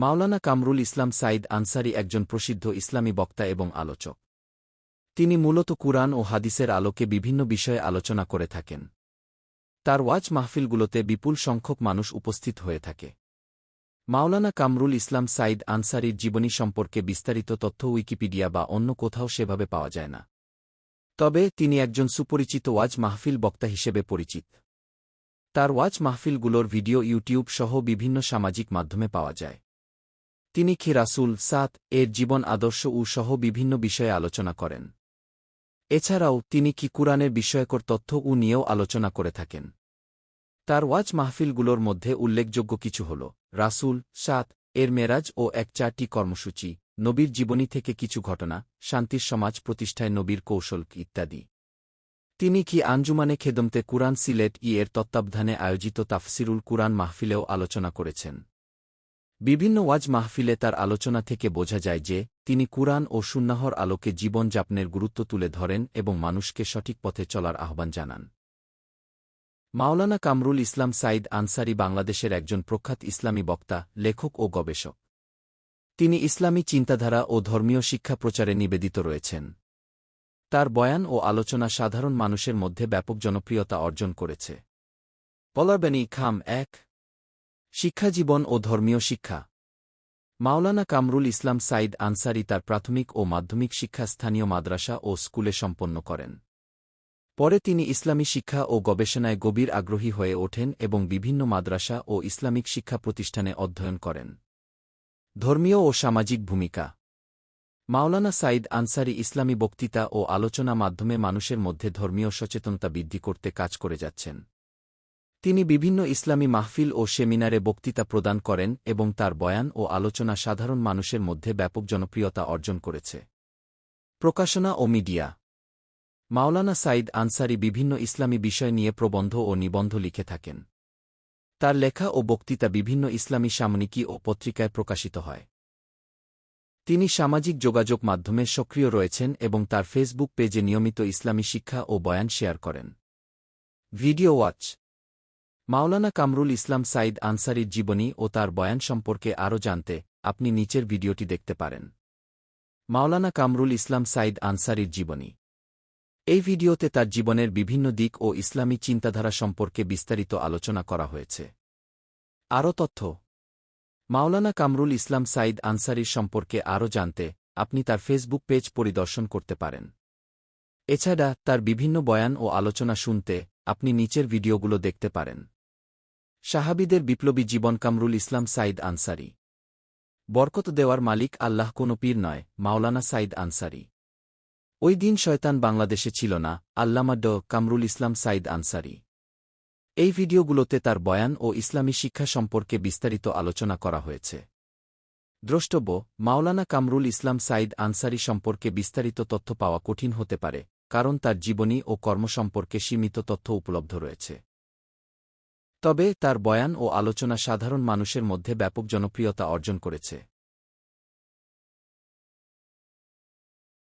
মাওলানা কামরুল ইসলাম সাইদ আনসারি একজন প্রসিদ্ধ ইসলামী বক্তা এবং আলোচক। তিনি মূলত কুরআন ও হাদিসের আলোকে বিভিন্ন বিষয়ে আলোচনা করে থাকেন। তার ওয়াজ মাহফিলগুলোতে বিপুল সংখ্যক মানুষ উপস্থিত হয়ে থাকে। মাওলানা কামরুল ইসলাম সাইদ আনসারির জীবনী সম্পর্কে বিস্তারিত তথ্য উইকিপিডিয়া বা অন্য কোথাও সেভাবে পাওয়া যায় না। তবে তিনি একজন সুপরিচিত ওয়াজ মাহফিল বক্তা হিসেবে পরিচিত। তার ওয়াজ মাহফিলগুলোর ভিডিও ইউটিউব সহ বিভিন্ন সামাজিক মাধ্যমে পাওয়া যায়। তিনি খিরাসুল সাত, এর জীবন আদর্শ উ সহ বিভিন্ন বিষয়ে আলোচনা করেন। এছাড়াও তিনি কি কুরআনের বিষয়কর তথ্য উ নিয়েও আলোচনা করে থাকেন। তার ওয়াজ মাহফিলগুলোর মধ্যে উল্লেখযোগ্য কিছু হল, রাসুল, সাত, এর মেরাজ ও এক চারটি কর্মসূচি, নবীর জীবনী থেকে কিছু ঘটনা, শান্তির সমাজ প্রতিষ্ঠায় নবীর কৌশল ইত্যাদি। তিনি কি আঞ্জুমানে খেদমতে কুরআন সিলেট ই এর তত্ত্বাবধানে আয়োজিত তাফসিরুল কুরআন মাহফিলেও আলোচনা করেছেন। বিভিন্ন ওয়াজ মাহফিলে তার আলোচনা থেকে বোঝা যায় যে, তিনি কুরআন ও সুন্নাহর আলোকে জীবনযাপনের গুরুত্ব তুলে ধরেন এবং মানুষকে সঠিক পথে চলার আহ্বান জানান। মাওলানা কামরুল ইসলাম সাইদ আনসারি বাংলাদেশের একজন প্রখ্যাত ইসলামী বক্তা, লেখক ও গবেষক। তিনি ইসলামী চিন্তাধারা ও ধর্মীয় শিক্ষা প্রচারে নিবেদিত রয়েছেন। তার বয়ান ও আলোচনা সাধারণ মানুষের মধ্যে ব্যাপক জনপ্রিয়তা অর্জন করেছে। পলারবেনি খাম এক শিক্ষাজীবন ও ধর্মীয় শিক্ষা। মাওলানা কামরুল ইসলাম সাইদ আনসারি তার প্রাথমিক ও মাধ্যমিক শিক্ষা স্থানীয় মাদ্রাসা ও স্কুলে সম্পন্ন করেন। পরে তিনি ইসলামী শিক্ষা ও গবেষণায় গভীর আগ্রহী হয়ে ওঠেন এবং বিভিন্ন মাদ্রাসা ও ইসলামিক শিক্ষা প্রতিষ্ঠানে অধ্যয়ন করেন। ধর্মীয় ও সামাজিক ভূমিকা। মাওলানা সাইদ আনসারি ইসলামী বক্তৃতা ও আলোচনা মাধ্যমে মানুষের মধ্যে ধর্মীয় সচেতনতা বৃদ্ধি করতে কাজ করে যাচ্ছেন। তিনি বিভিন্ন ইসলামী মাহফিল ও সেমিনারে বক্তৃতা প্রদান করেন এবং তার বয়ান ও আলোচনা সাধারণ মানুষের মধ্যে ব্যাপক জনপ্রিয়তা অর্জন করেছে। প্রকাশনা ও মিডিয়া। মাওলানা সাইদ আনসারি বিভিন্ন ইসলামী বিষয় নিয়ে প্রবন্ধ ও নিবন্ধ লিখে থাকেন। তার লেখা ও বক্তৃতা বিভিন্ন ইসলামী সামনিকী ও পত্রিকায় প্রকাশিত হয়। তিনি সামাজিক যোগাযোগ মাধ্যমে সক্রিয় রয়েছেন এবং তার ফেসবুক পেজে নিয়মিত ইসলামী শিক্ষা ও বয়ান শেয়ার করেন। Video watch. মাওলানা কামরুল ইসলাম সাইদ আনসারির জীবনী ও তার বয়ান সম্পর্কে আরও জানতে আপনি নিচের ভিডিওটি দেখতে পারেন। মাওলানা কামরুল ইসলাম সাইদ আনসারির জীবনী। এই ভিডিওতে তার জীবনের বিভিন্ন দিক ও ইসলামী চিন্তাধারা সম্পর্কে বিস্তারিত আলোচনা করা হয়েছে। আরও তথ্য। মাওলানা কামরুল ইসলাম সাইদ আনসারির সম্পর্কে আরও জানতে আপনি তার ফেসবুক পেজ পরিদর্শন করতে পারেন। এছাড়া তার বিভিন্ন বয়ান ও আলোচনা শুনতে আপনি নিচের ভিডিওগুলো দেখতে পারেন। সাহাবিদের বিপ্লবী জীবন কামরুল ইসলাম সাইদ আনসারি। বরকত দেওয়ার মালিক আল্লাহ কোনো পীর নয়, মাওলানা সাইদ আনসারি। ওই দিন শয়তান বাংলাদেশে ছিল না, আল্লামা ড কামরুল ইসলাম সাইদ আনসারি। এই ভিডিওগুলোতে তার বয়ান ও ইসলামী শিক্ষা সম্পর্কে বিস্তারিত আলোচনা করা হয়েছে। দ্রষ্টব্য, মাওলানা কামরুল ইসলাম সাইদ আনসারি সম্পর্কে বিস্তারিত তথ্য পাওয়া কঠিন হতে পারে, কারণ তার জীবনী ও কর্ম সম্পর্কে সীমিত তথ্য উপলব্ধ রয়েছে। তবে তার বয়ান ও আলোচনা সাধারণ মানুষের মধ্যে ব্যাপক জনপ্রিয়তা অর্জন করেছে।